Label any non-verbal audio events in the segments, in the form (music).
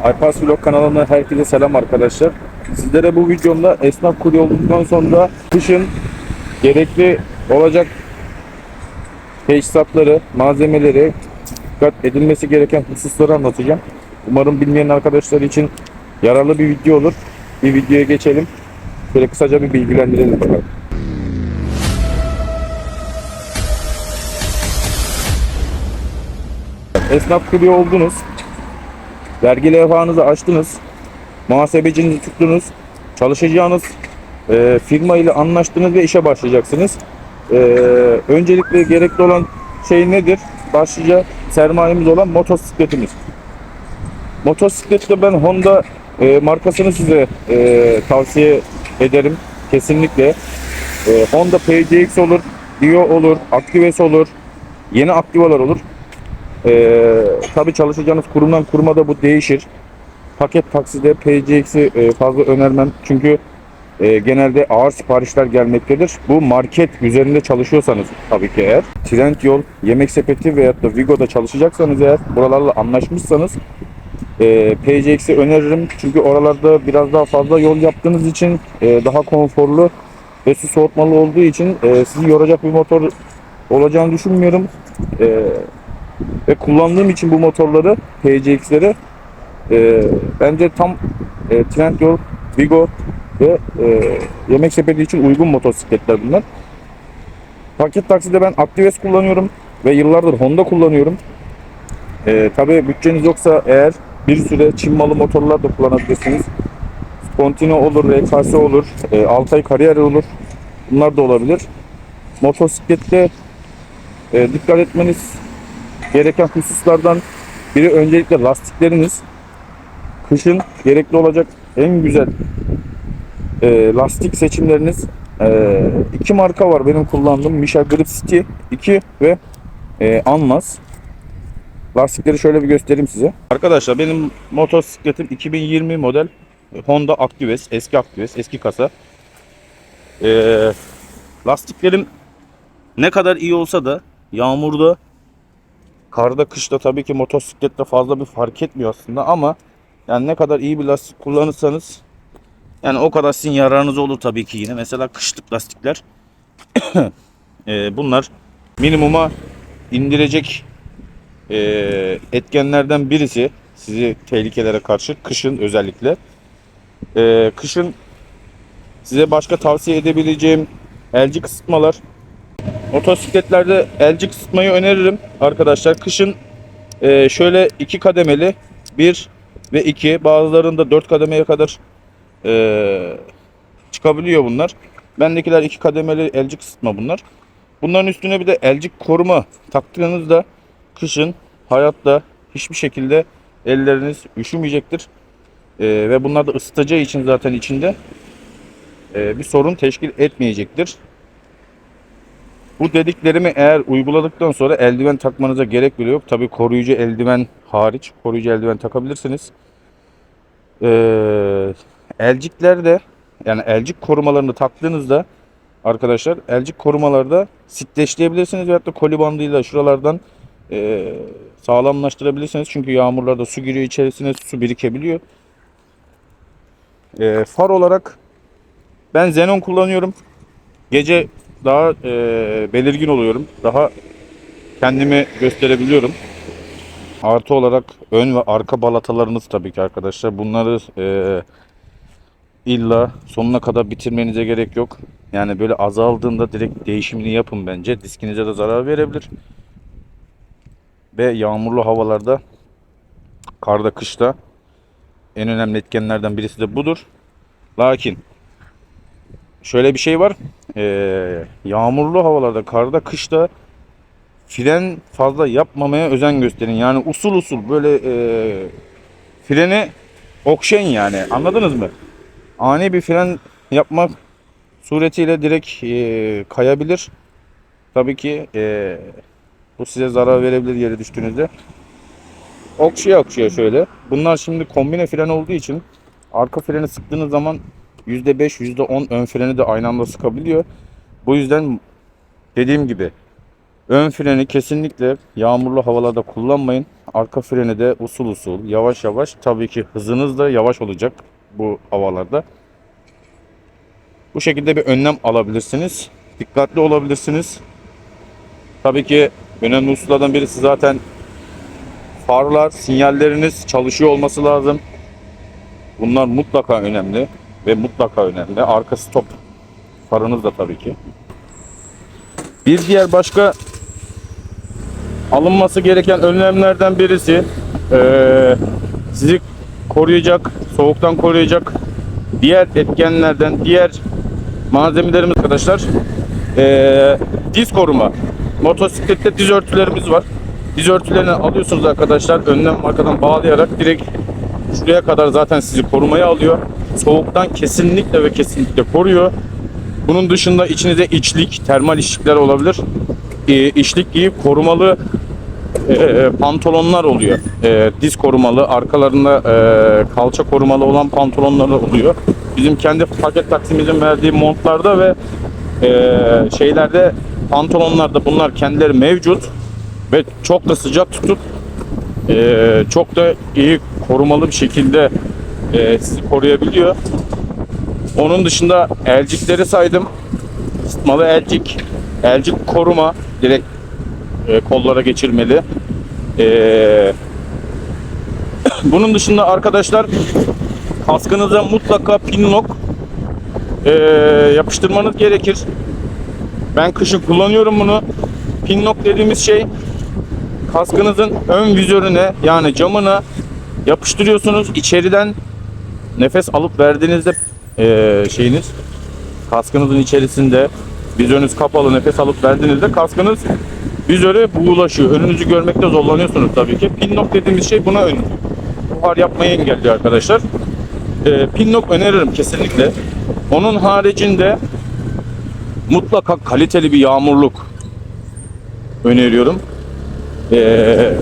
iPass Vlog kanalına herkese selam arkadaşlar. Sizlere bu videomda esnaf kurye olduktan sonra kışın gerekli olacak teçhizatları, malzemeleri, dikkat edilmesi gereken hususları anlatacağım. Umarım bilmeyen arkadaşlar için yararlı bir video olur. Bir videoya geçelim. Şöyle kısaca bir bilgilendirelim bakalım. Esnaf kurye oldunuz. Vergi levhanızı açtınız. Muhasebecinizi tuttunuz. Çalışacağınız e, firma ile anlaştınız ve işe başlayacaksınız. E, öncelikle gerekli olan şey nedir? Başlıca sermayemiz olan motosikletimiz. Motosiklette ben Honda e, markasını size e, tavsiye ederim. Kesinlikle. E, Honda PCX olur, Dio olur, Actives olur, yeni Activa'lar olur. Ee, tabii çalışacağınız kurumdan kuruma da bu değişir. Paket takside PCX'i e, fazla önermem. Çünkü e, genelde ağır siparişler gelmektedir. Bu market üzerinde çalışıyorsanız tabii ki eğer Trendyol, Yemek Sepeti veyahut da Vigo'da çalışacaksanız eğer buralarla anlaşmışsanız e, PCX'i öneririm. Çünkü oralarda biraz daha fazla yol yaptığınız için e, daha konforlu ve su soğutmalı olduğu için e, sizi yoracak bir motor olacağını düşünmüyorum. E, ve kullandığım için bu motorları PCX'leri e, bence tam e, Trendyol, Vigo ve e, yemek sepeti için uygun motosikletler bunlar. Paket takside ben Actives kullanıyorum ve yıllardır Honda kullanıyorum. E, Tabi bütçeniz yoksa eğer bir süre Çin malı motorlar da kullanabilirsiniz. Spontino olur, RKS olur, e, Altay Kariyer olur. Bunlar da olabilir. Motosiklette e, dikkat etmeniz gereken hususlardan biri öncelikle lastikleriniz. Kışın gerekli olacak en güzel e, lastik seçimleriniz. E, iki marka var benim kullandığım. Michelin Grip City 2 ve e, Anlas. Lastikleri şöyle bir göstereyim size. Arkadaşlar benim motosikletim 2020 model Honda Actives. Eski Actives. Eski kasa. E, lastiklerim ne kadar iyi olsa da yağmurda Karda kışta tabii ki motosiklette fazla bir fark etmiyor aslında ama yani ne kadar iyi bir lastik kullanırsanız yani o kadar sizin yararınız olur tabii ki yine. Mesela kışlık lastikler (coughs) e, bunlar minimuma indirecek e, etkenlerden birisi sizi tehlikelere karşı kışın özellikle. E, kışın size başka tavsiye edebileceğim elci kısıtmalar Motosikletlerde elci kısıtmayı öneririm arkadaşlar. Kışın e, şöyle iki kademeli bir ve iki bazılarında dört kademeye kadar e, çıkabiliyor bunlar. Bendekiler iki kademeli elci kısıtma bunlar. Bunların üstüne bir de elcik koruma taktığınızda kışın hayatta hiçbir şekilde elleriniz üşümeyecektir. E, ve bunlar da ısıtacağı için zaten içinde e, bir sorun teşkil etmeyecektir. Bu dediklerimi eğer uyguladıktan sonra eldiven takmanıza gerek bile yok. Tabi koruyucu eldiven hariç koruyucu eldiven takabilirsiniz. Ee, elcikler de yani elcik korumalarını taktığınızda arkadaşlar elcik korumalarda sitleştirebilirsiniz veyahut da koli bandıyla şuralardan e, sağlamlaştırabilirsiniz. Çünkü yağmurlarda su giriyor içerisine su birikebiliyor. E, far olarak ben Xenon kullanıyorum. Gece daha e, belirgin oluyorum. Daha kendimi gösterebiliyorum. Artı olarak ön ve arka balatalarınız tabii ki arkadaşlar. Bunları e, illa sonuna kadar bitirmenize gerek yok. Yani böyle azaldığında direkt değişimini yapın bence. Diskinize de zarar verebilir. Ve yağmurlu havalarda, karda, kışta en önemli etkenlerden birisi de budur. Lakin şöyle bir şey var. Ee, yağmurlu havalarda, karda, kışta fren fazla yapmamaya özen gösterin. Yani usul usul böyle e, freni okşayın yani. Anladınız mı? Ani bir fren yapmak suretiyle direkt e, kayabilir. Tabii ki e, bu size zarar verebilir yere düştüğünüzde. Okşaya okşaya şöyle. Bunlar şimdi kombine fren olduğu için arka freni sıktığınız zaman %5, %10 ön freni de aynı anda sıkabiliyor. Bu yüzden dediğim gibi Ön freni kesinlikle yağmurlu havalarda kullanmayın. Arka freni de usul usul, yavaş yavaş. Tabii ki hızınız da yavaş olacak bu havalarda. Bu şekilde bir önlem alabilirsiniz. Dikkatli olabilirsiniz. Tabii ki önemli hususlardan birisi zaten farlar, sinyalleriniz çalışıyor olması lazım. Bunlar mutlaka önemli ve mutlaka önemli. Arka stop farınız da tabii ki. Bir diğer başka alınması gereken önlemlerden birisi eee, sizi koruyacak, soğuktan koruyacak diğer etkenlerden, diğer malzemelerimiz arkadaşlar eee, diz koruma. Motosiklette diz örtülerimiz var. Diz örtülerini alıyorsunuz arkadaşlar. Önden arkadan bağlayarak direkt şuraya kadar zaten sizi korumaya alıyor. Soğuktan kesinlikle ve kesinlikle koruyor. Bunun dışında içinize içlik, termal içlikler olabilir. Ee, içlik giyip korumalı e, pantolonlar oluyor. E, diz korumalı, arkalarında e, kalça korumalı olan pantolonlar oluyor. Bizim kendi paket taksimizin verdiği montlarda ve e, şeylerde pantolonlarda bunlar kendileri mevcut ve çok da sıcak tutup e, çok da iyi korumalı bir şekilde e, sizi koruyabiliyor. Onun dışında elcikleri saydım. Isıtmalı elcik, elcik koruma direkt e, kollara geçirmeli. E, (coughs) bunun dışında arkadaşlar kaskınıza mutlaka pinlock e, yapıştırmanız gerekir. Ben kışın kullanıyorum bunu. Pinlock dediğimiz şey kaskınızın ön vizörüne yani camına yapıştırıyorsunuz. İçeriden nefes alıp verdiğinizde e, şeyiniz kaskınızın içerisinde vizörünüz kapalı nefes alıp verdiğinizde kaskınız vizöre buğulaşıyor. Önünüzü görmekte zorlanıyorsunuz tabii ki. Pinlock dediğimiz şey buna ön. Buhar yapmayı engelliyor arkadaşlar. E, pinlock öneririm kesinlikle. Onun haricinde mutlaka kaliteli bir yağmurluk öneriyorum. Ee,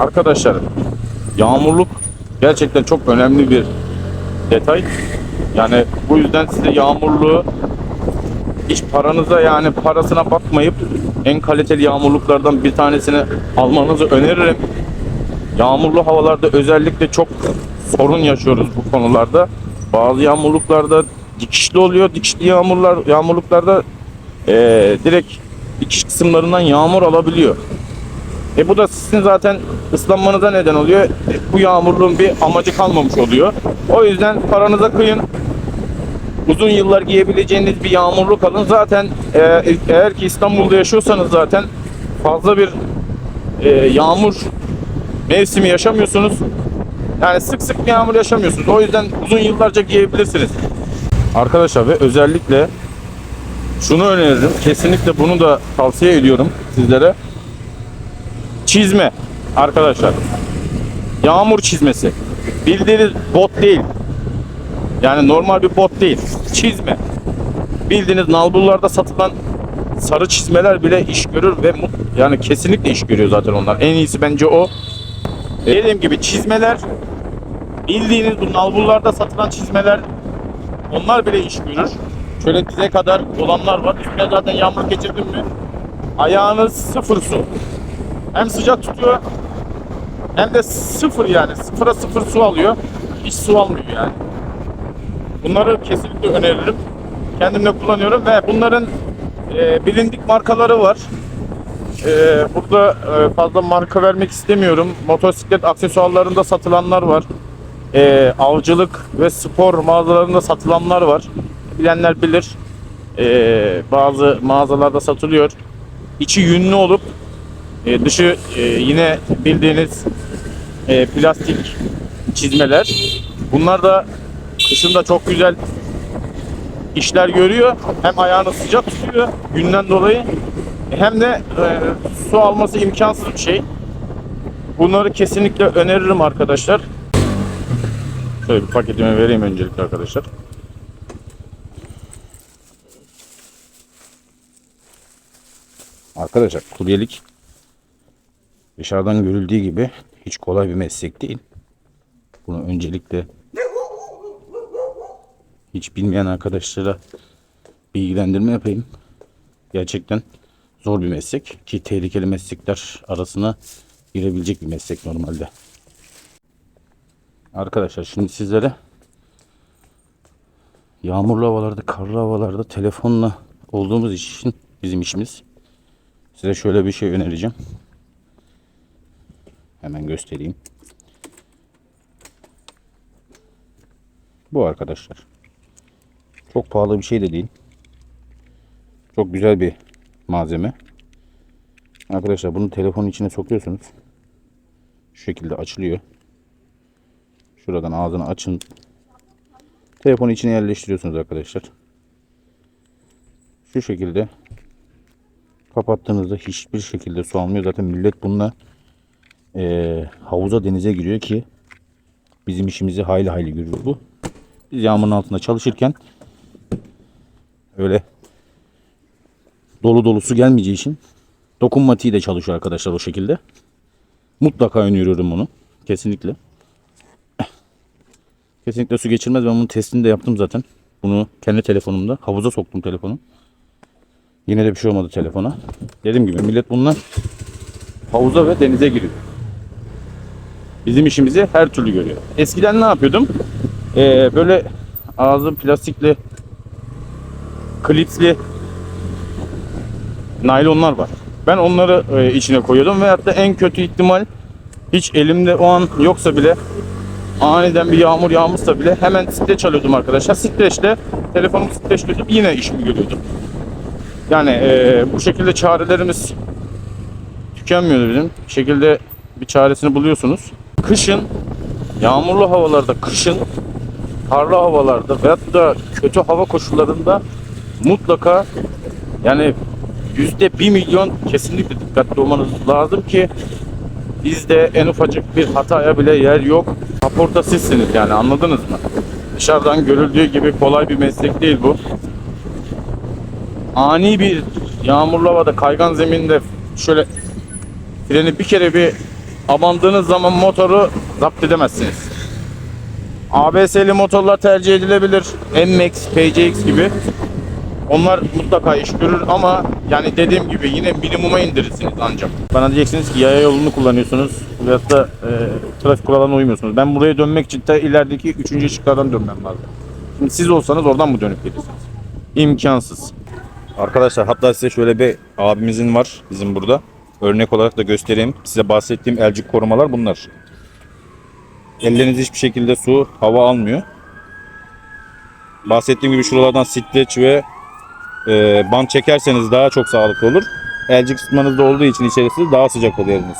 arkadaşlar yağmurluk gerçekten çok önemli bir detay. Yani bu yüzden size yağmurluğu hiç paranıza yani parasına bakmayıp en kaliteli yağmurluklardan bir tanesini almanızı öneririm. Yağmurlu havalarda özellikle çok sorun yaşıyoruz bu konularda. Bazı yağmurluklarda dikişli oluyor. Dikişli yağmurlar yağmurluklarda eee, direkt dikiş kısımlarından yağmur alabiliyor. E bu da sizin zaten ıslanmanıza neden oluyor. E, bu yağmurluğun bir amacı kalmamış oluyor. O yüzden paranıza kıyın. Uzun yıllar giyebileceğiniz bir yağmurluk alın. Zaten e, eğer ki İstanbul'da yaşıyorsanız zaten fazla bir e, yağmur mevsimi yaşamıyorsunuz. Yani sık sık bir yağmur yaşamıyorsunuz. O yüzden uzun yıllarca giyebilirsiniz. Arkadaşlar ve özellikle şunu öneririm. Kesinlikle bunu da tavsiye ediyorum sizlere. Çizme arkadaşlar. Yağmur çizmesi. Bildiğiniz bot değil. Yani normal bir bot değil. Çizme. Bildiğiniz nalburlarda satılan sarı çizmeler bile iş görür ve yani kesinlikle iş görüyor zaten onlar. En iyisi bence o. Dediğim gibi çizmeler bildiğiniz bu nalburlarda satılan çizmeler onlar bile iş görür. Şöyle dize kadar olanlar var. Üstüne zaten yağmur geçirdin mi ayağınız sıfır su. Hem sıcak tutuyor hem de sıfır yani. Sıfıra sıfır su alıyor. Hiç su almıyor yani. Bunları kesinlikle öneririm. Kendim de kullanıyorum ve bunların e, bilindik markaları var. E, burada e, fazla marka vermek istemiyorum. Motosiklet aksesuarlarında satılanlar var. E, avcılık ve spor mağazalarında satılanlar var. Bilenler bilir. E, bazı mağazalarda satılıyor. İçi yünlü olup e, dışı e, yine bildiğiniz e, plastik çizmeler. Bunlar da kışında çok güzel işler görüyor. Hem ayağını sıcak tutuyor günden dolayı hem de e, su alması imkansız bir şey. Bunları kesinlikle öneririm arkadaşlar. Şöyle bir paketimi vereyim öncelikle arkadaşlar. Arkadaşlar kuryelik dışarıdan görüldüğü gibi hiç kolay bir meslek değil. Bunu öncelikle hiç bilmeyen arkadaşlara bilgilendirme yapayım. Gerçekten zor bir meslek ki tehlikeli meslekler arasına girebilecek bir meslek normalde. Arkadaşlar şimdi sizlere yağmurlu havalarda, karlı havalarda telefonla olduğumuz için bizim işimiz. Size şöyle bir şey önereceğim. Hemen göstereyim. Bu arkadaşlar. Çok pahalı bir şey de değil. Çok güzel bir malzeme. Arkadaşlar bunu telefonun içine sokuyorsunuz. Şu şekilde açılıyor. Şuradan ağzını açın. Telefonu içine yerleştiriyorsunuz arkadaşlar. Şu şekilde kapattığınızda hiçbir şekilde su almıyor. Zaten millet bununla eee, havuza denize giriyor ki bizim işimizi hayli hayli görüyor bu. Biz yağmurun altında çalışırken öyle dolu dolu su gelmeyeceği için dokunmatiği de çalışıyor arkadaşlar o şekilde. Mutlaka öneriyorum bunu. Kesinlikle. Kesinlikle su geçirmez. Ben bunun testini de yaptım zaten. Bunu kendi telefonumda. Havuza soktum telefonu. Yine de bir şey olmadı telefona. Dediğim gibi millet bununla havuza ve denize giriyor. Bizim işimizi her türlü görüyor. Eskiden ne yapıyordum? Ee, böyle ağzı plastikli klipsli naylonlar var. Ben onları e, içine koyuyordum veyahut da en kötü ihtimal hiç elimde o an yoksa bile aniden bir yağmur yağmışsa bile hemen streç alıyordum arkadaşlar. Streçle telefonumu streçliyordum yine işimi görüyordum. Yani e, bu şekilde çarelerimiz tükenmiyordu bizim. Bir şekilde bir çaresini buluyorsunuz. Kışın yağmurlu havalarda, kışın karlı havalarda veyahut da kötü hava koşullarında mutlaka yani yüzde bir milyon kesinlikle dikkatli olmanız lazım ki bizde en ufacık bir hataya bile yer yok. Kaporta sizsiniz yani anladınız mı? Dışarıdan görüldüğü gibi kolay bir meslek değil bu. Ani bir yağmurlu havada kaygan zeminde şöyle freni bir kere bir abandığınız zaman motoru zapt edemezsiniz. ABS'li motorlar tercih edilebilir. MX, PCX gibi. Onlar mutlaka iş görür ama yani dediğim gibi yine minimuma indirirsiniz ancak. Bana diyeceksiniz ki yaya yolunu kullanıyorsunuz veyahut da e, trafik kurallarına uymuyorsunuz. Ben buraya dönmek için de ilerideki üçüncü ışıklardan dönmem lazım. Şimdi siz olsanız oradan mı dönüp gelirsiniz? İmkansız. Arkadaşlar hatta size şöyle bir abimizin var bizim burada. Örnek olarak da göstereyim. Size bahsettiğim elcik korumalar bunlar. Elleriniz hiçbir şekilde su, hava almıyor. Bahsettiğim gibi şuralardan streç ve e, bant çekerseniz daha çok sağlıklı olur. Elcik ısıtmanızda olduğu için içerisi daha sıcak oluyor eliniz.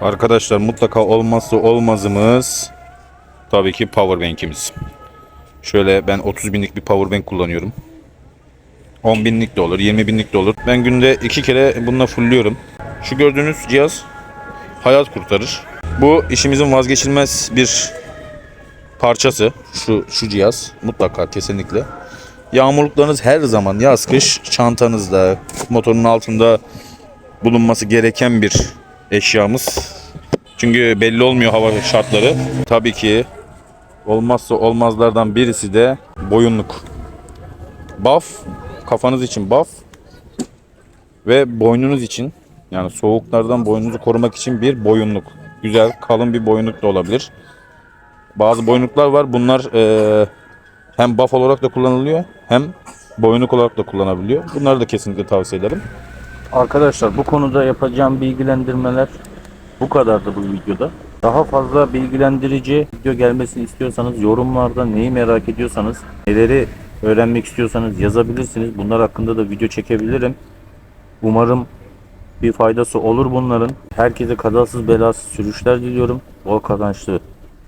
Arkadaşlar mutlaka olmazsa olmazımız tabii ki power bank'imiz. Şöyle ben 30 binlik bir power bank kullanıyorum. 10 binlik de olur, 20 binlik de olur. Ben günde iki kere bununla fullüyorum. Şu gördüğünüz cihaz hayat kurtarır. Bu işimizin vazgeçilmez bir parçası. Şu şu cihaz mutlaka kesinlikle. Yağmurluklarınız her zaman yaz kış çantanızda, motorun altında bulunması gereken bir eşyamız. Çünkü belli olmuyor hava şartları. Tabii ki olmazsa olmazlardan birisi de boyunluk. Buff kafanız için buff ve boynunuz için yani soğuklardan boynunuzu korumak için bir boyunluk. Güzel kalın bir boyunluk da olabilir. Bazı boyunluklar var. Bunlar eee, hem buff olarak da kullanılıyor hem boyunluk olarak da kullanabiliyor. Bunları da kesinlikle tavsiye ederim. Arkadaşlar bu konuda yapacağım bilgilendirmeler bu kadardı bu videoda. Daha fazla bilgilendirici video gelmesini istiyorsanız yorumlarda neyi merak ediyorsanız, neleri öğrenmek istiyorsanız yazabilirsiniz. Bunlar hakkında da video çekebilirim. Umarım bir faydası olur bunların. Herkese kazasız belasız sürüşler diliyorum. Bol kazançlı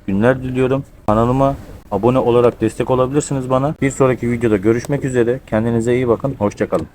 günler diliyorum. Kanalıma abone olarak destek olabilirsiniz bana. Bir sonraki videoda görüşmek üzere. Kendinize iyi bakın. Hoşçakalın.